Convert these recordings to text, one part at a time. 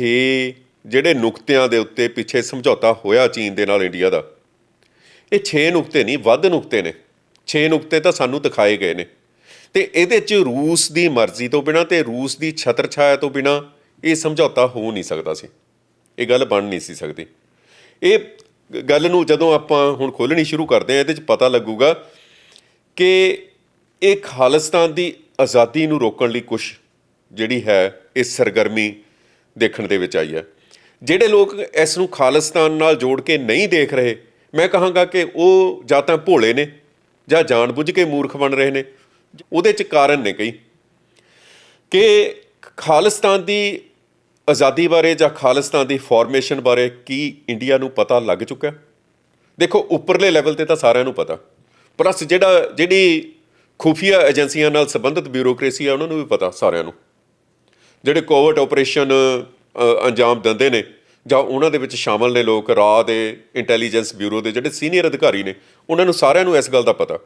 6 ਜਿਹੜੇ ਨੁਕਤਿਆਂ ਦੇ ਉੱਤੇ ਪਿੱਛੇ ਸਮਝੌਤਾ ਹੋਇਆ ਚੀਨ ਦੇ ਨਾਲ ਇੰਡੀਆ ਦਾ। ਇਹ 6 ਨੁਕਤੇ ਨਹੀਂ, ਵੱਧ ਨੁਕਤੇ ਨੇ। 6 ਨੁਕਤੇ ਤਾਂ ਸਾਨੂੰ ਦਿਖਾਏ ਗਏ ਨੇ। ਤੇ ਇਹਦੇ 'ਚ ਰੂਸ ਦੀ ਮਰਜ਼ੀ ਤੋਂ ਬਿਨਾ ਤੇ ਰੂਸ ਦੀ ਛਤਰ ਛਾਇਆ ਤੋਂ ਬਿਨਾ ਇਹ ਸਮਝੌਤਾ ਹੋ ਨਹੀਂ ਸਕਦਾ ਸੀ। ਇਹ ਗੱਲ ਬਣ ਨਹੀਂ ਸੀ ਸਕਦੀ। ਇਹ ਗੱਲ ਨੂੰ ਜਦੋਂ ਆਪਾਂ ਹੁਣ ਖੋਲਣੀ ਸ਼ੁਰੂ ਕਰਦੇ ਹਾਂ, ਇਹਦੇ 'ਚ ਪਤਾ ਲੱਗੂਗਾ ਕਿ ਇਹ ਖਾਲਿਸਤਾਨ ਦੀ ਆਜ਼ਾਦੀ ਨੂੰ ਰੋਕਣ ਲਈ ਕੁਝ ਜਿਹੜੀ ਹੈ, ਇਹ ਸਰਗਰਮੀ ਦੇਖਣ ਦੇ ਵਿੱਚ ਆਈ ਹੈ। ਜਿਹੜੇ ਲੋਕ ਇਸ ਨੂੰ ਖਾਲਿਸਤਾਨ ਨਾਲ ਜੋੜ ਕੇ ਨਹੀਂ ਦੇਖ ਰਹੇ, ਮੈਂ ਕਹਾਂਗਾ ਕਿ ਉਹ ਜਾਂ ਤਾਂ ਭੋਲੇ ਨੇ ਜਾਂ ਜਾਣਬੁੱਝ ਕੇ ਮੂਰਖ ਬਣ ਰਹੇ ਨੇ। ਉਹਦੇ ਚ ਕਾਰਨ ਨੇ ਕਈ। ਕਿ ਖਾਲਿਸਤਾਨ ਦੀ ਆਜ਼ਾਦੀ ਬਾਰੇ ਜਾਂ ਖਾਲਿਸਤਾਨ ਦੀ ਫਾਰਮੇਸ਼ਨ ਬਾਰੇ ਕੀ ਇੰਡੀਆ ਨੂੰ ਪਤਾ ਲੱਗ ਚੁੱਕਾ ਦੇਖੋ, ਉੱਪਰਲੇ ਲੈਵਲ ਤੇ ਤਾਂ ਸਾਰਿਆਂ ਨੂੰ ਪਤਾ। ਪਲੱਸ ਜਿਹੜਾ, ਜਿਹੜੀ ਖੁਫੀਆ ਏਜੰਸੀਆਂ ਨਾਲ ਸੰਬੰਧਿਤ ਬਿਊਰੋਕ੍ਰੇਸੀ ਆ, ਉਹਨਾਂ ਨੂੰ ਵੀ ਪਤਾ ਸਾਰਿਆਂ ਨੂੰ। ਜਿਹੜੇ ਕੋਵਿਡ ਆਪਰੇਸ਼ਨ ਅੰਜਾਮ ਦਿੰਦੇ ਨੇ, ਜਾਂ ਉਹਨਾਂ ਦੇ ਵਿੱਚ ਸ਼ਾਮਲ ਨੇ ਲੋਕ, ਰਾਹ ਦੇ ਇੰਟੈਲੀਜੈਂਸ ਬਿਊਰੋ ਦੇ ਜਿਹੜੇ ਸੀਨੀਅਰ ਅਧਿਕਾਰੀ ਨੇ, ਉਹਨਾਂ ਨੂੰ ਸਾਰਿਆਂ ਨੂੰ ਇਸ ਗੱਲ ਦਾ ਪਤਾ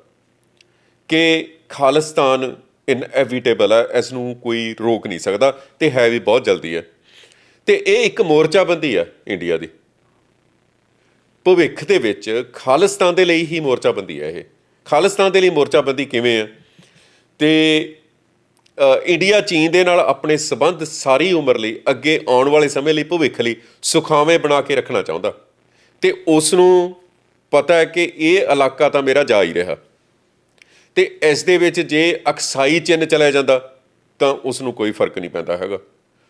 ਕਿ ਖਾਲਿਸਤਾਨ ਇਨਐਵਿਟੇਬਲ ਹੈ, ਇਸ ਨੂੰ ਕੋਈ ਰੋਕ ਨਹੀਂ ਸਕਦਾ ਤੇ ਹੈ ਵੀ ਬਹੁਤ ਜਲਦੀ ਹੈ। ਤੇ ਇਹ ਇੱਕ ਮੋਰਚਾਬੰਦੀ ਹੈ ਇੰਡੀਆ ਦੀ। ਭਵਿੱਖ ਦੇ ਵਿੱਚ ਖਾਲਿਸਤਾਨ ਦੇ ਲਈ ਹੀ ਮੋਰਚਾਬੰਦੀ ਹੈ ਇਹ। ਖਾਲਿਸਤਾਨ ਦੇ ਲਈ ਮੋਰਚਾਬੰਦੀ ਕਿਵੇਂ ਹੈ? ਤੇ ਇੰਡੀਆ, ਚੀਨ ਦੇ ਨਾਲ ਆਪਣੇ ਸਬੰਧ ਸਾਰੀ ਉਮਰ ਲਈ, ਅੱਗੇ ਆਉਣ ਵਾਲੇ ਸਮੇਂ ਲਈ, ਭਵਿੱਖ ਲਈ ਸੁਖਾਵੇਂ ਬਣਾ ਕੇ ਰੱਖਣਾ ਚਾਹੁੰਦਾ। ਤੇ ਉਸ ਨੂੰ ਪਤਾ ਹੈ ਕਿ ਇਹ ਇਲਾਕਾ ਤਾਂ ਮੇਰਾ ਜਾ ਹੀ ਰਿਹਾ। ਤੇ ਇਸ ਦੇ ਵਿੱਚ ਜੇ ਅਕਸਾਈ ਚਿੰਨ ਚਲਾ ਜਾਂਦਾ, ਤਾਂ ਉਸ ਨੂੰ ਕੋਈ ਫ਼ਰਕ ਨਹੀਂ ਪੈਂਦਾ ਹੈਗਾ।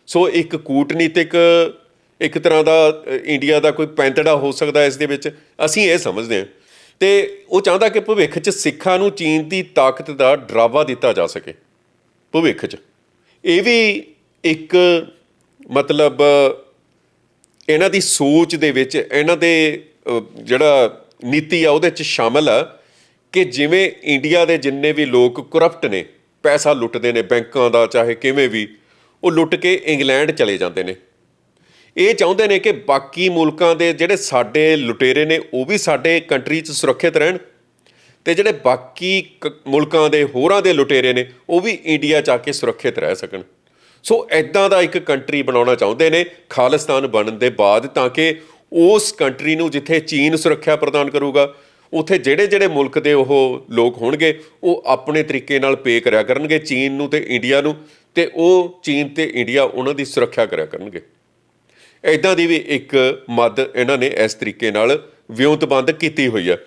ਸੋ ਇੱਕ ਕੂਟਨੀਤਿਕ, ਇੱਕ ਤਰ੍ਹਾਂ ਦਾ ਇੰਡੀਆ ਦਾ ਕੋਈ ਪੈਂਤੜਾ ਹੋ ਸਕਦਾ ਇਸ ਦੇ ਵਿੱਚ, ਅਸੀਂ ਇਹ ਸਮਝਦੇ ਹਾਂ। ਤੇ ਉਹ ਚਾਹੁੰਦਾ ਕਿ ਭਵਿੱਖ 'ਚ ਸਿੱਖਾਂ ਨੂੰ ਚੀਨ ਦੀ ਤਾਕਤ ਦਾ ਡਰਾਵਾ ਦਿੱਤਾ ਜਾ ਸਕੇ। ਭਵਿੱਖ 'ਚ। ਇਹ ਵੀ ਇੱਕ ਮਤਲਬ, ਇਹਨਾਂ ਦੀ ਸੋਚ ਦੇ ਵਿੱਚ, ਇਹਨਾਂ ਦੇ ਜਿਹੜਾ ਨੀਤੀ ਆ, ਉਹਦੇ 'ਚ ਸ਼ਾਮਲ ਆ ਕਿ ਜਿਵੇਂ ਇੰਡੀਆ ਦੇ ਜਿੰਨੇ ਵੀ ਲੋਕ ਕਰਪਟ ਨੇ, ਪੈਸਾ ਲੁੱਟਦੇ ਨੇ ਬੈਂਕਾਂ ਦਾ, ਚਾਹੇ ਕਿਵੇਂ ਵੀ, ਉਹ ਲੁੱਟ ਕੇ ਇੰਗਲੈਂਡ ਚਲੇ ਜਾਂਦੇ ਨੇ। ਇਹ ਚਾਹੁੰਦੇ ਨੇ ਕਿ ਬਾਕੀ ਮੁਲਕਾਂ ਦੇ ਜਿਹੜੇ ਸਾਡੇ ਲੁਟੇਰੇ ਨੇ, ਉਹ ਵੀ ਸਾਡੇ ਕੰਟਰੀ 'ਚ ਸੁਰੱਖਿਅਤ ਰਹਿਣ। ਤੇ ਜਿਹੜੇ ਬਾਕੀ ਕ- ਮੁਲਕਾਂ ਦੇ ਹੋਰਾਂ ਦੇ ਲੁਟੇਰੇ ਨੇ, ਉਹ ਵੀ ਇੰਡੀਆ 'ਚ ਆ ਕੇ ਸੁਰੱਖਿਅਤ ਰਹਿ ਸਕਣ। ਸੋ ਐਦਾਂ ਦਾ ਇੱਕ ਕੰਟਰੀ ਬਣਾਉਣਾ ਚਾਹੁੰਦੇ ਨੇ, ਖਾਲਿਸਤਾਨ ਬਣਨ ਦੇ ਬਾਅਦ, ਤਾਂ ਕਿ ਉਸ ਕੰਟਰੀ ਨੂੰ ਜਿੱਥੇ ਚੀਨ ਸੁਰੱਖਿਆ ਪ੍ਰਦਾਨ ਕਰੂਗਾ, ਉਥੇ ਜਿਹੜੇ ਜਿਹੜੇ ਮੁਲਕ ਦੇ ਉਹ ਲੋਕ ਹੋਣਗੇ, ਉਹ ਆਪਣੇ ਤਰੀਕੇ ਨਾਲ ਪੇ ਕਰਿਆ ਕਰਨਗੇ ਚੀਨ ਨੂੰ ਤੇ ਇੰਡੀਆ ਨੂੰ, ਤੇ ਉਹ ਚੀਨ ਤੇ ਇੰਡੀਆ ਉਹਨਾਂ ਦੀ ਸੁਰੱਖਿਆ ਕਰਿਆ ਕਰਨਗੇ। ਇਦਾਂ ਦੀ ਵੀ ਇੱਕ ਮਦ ਇਹਨਾਂ ਨੇ ਇਸ ਤਰੀਕੇ ਨਾਲ ਵਿਉਂਤਬੰਦ ਕੀਤੀ ਹੋਈ ਹੈ।